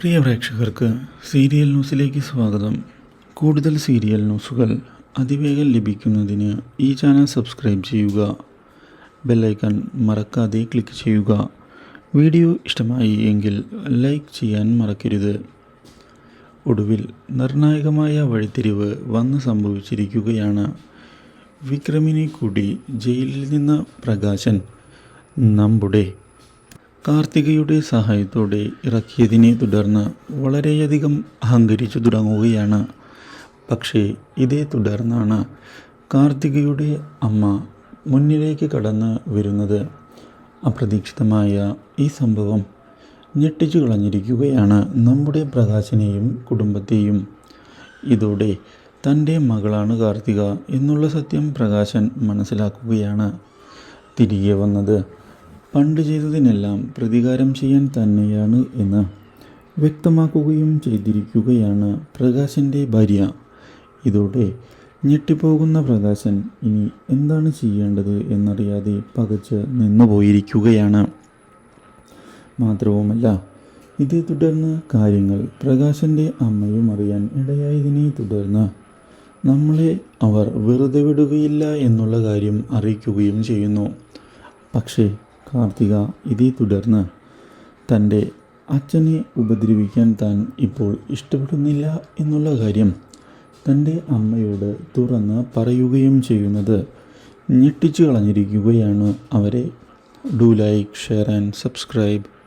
പ്രിയ പ്രേക്ഷകർക്ക് സീരിയൽ ന്യൂസിലേക്ക് സ്വാഗതം. കൂടുതൽ സീരിയൽ ന്യൂസുകൾ അതിവേഗം ലഭിക്കുന്നതിന് ഈ ചാനൽ സബ്സ്ക്രൈബ് ചെയ്യുക. ബെല്ലൈക്കൺ മറക്കാതെ ക്ലിക്ക് ചെയ്യുക. വീഡിയോ ഇഷ്ടമായി എങ്കിൽ ലൈക്ക് ചെയ്യാൻ മറക്കരുത്. ഒടുവിൽ നിർണായകമായ വഴിത്തിരിവ് വന്ന് സംഭവിച്ചിരിക്കുകയാണ്. വിക്രമിനെ കൂടി ജയിലിൽ നിന്ന് പ്രകാശൻ നമ്മുടെ കാർത്തികയുടെ സഹായത്തോടെ ഇറക്കിയതിനെ തുടർന്ന് വളരെയധികം അഹങ്കരിച്ചു തുടങ്ങുകയാണ്. പക്ഷേ ഇതേ തുടർന്നാണ് കാർത്തികയുടെ അമ്മ മുന്നിലേക്ക് കടന്ന് വരുന്നത്. അപ്രതീക്ഷിതമായ ഈ സംഭവം ഞെട്ടിച്ചു കളഞ്ഞിരിക്കുകയാണ് നമ്മുടെ പ്രകാശിനെയും കുടുംബത്തെയും. ഇതോടെ തന്റെ മകളാണ് കാർത്തിക എന്നുള്ള സത്യം പ്രകാശൻ മനസ്സിലാക്കുകയാണ്. തിരികെ വന്നത് പണ്ട് ചെയ്തതിനെല്ലാം പ്രതികാരം ചെയ്യാൻ തന്നെയാണ് എന്ന് വ്യക്തമാക്കുകയും ചെയ്തിരിക്കുകയാണ് പ്രകാശന്റെ ഭാര്യ. ഇതോടെ ഞെട്ടിപ്പോകുന്ന പ്രകാശൻ ഇനി എന്താണ് ചെയ്യേണ്ടത് എന്നറിയാതെ പകച്ച് നിന്നുപോയിരിക്കുകയാണ്. മാത്രവുമല്ല ഇതേ തുടർന്ന് കാര്യങ്ങൾ പ്രകാശന്റെ അമ്മയും അറിയാൻ ഇടയായതിനെ തുടർന്ന് നമ്മളെ അവർ വെറുതെ വിടുകയില്ല എന്നുള്ള കാര്യം അറിയിക്കുകയും ചെയ്യുന്നു. പക്ഷേ കാർത്തിക ഇതേ തുടർന്ന് തന്റെ അച്ഛനെ ഉപദ്രവിക്കാൻ താൻ ഇപ്പോൾ ഇഷ്ടപ്പെടുന്നില്ല എന്നുള്ള കാര്യം തന്റെ അമ്മയോട് തുറന്ന് പറയുകയും ചെയ്യുന്നത് ഞെട്ടിച്ചു കളഞ്ഞിരിക്കുകയാണ്. അവരെ do like share and subscribe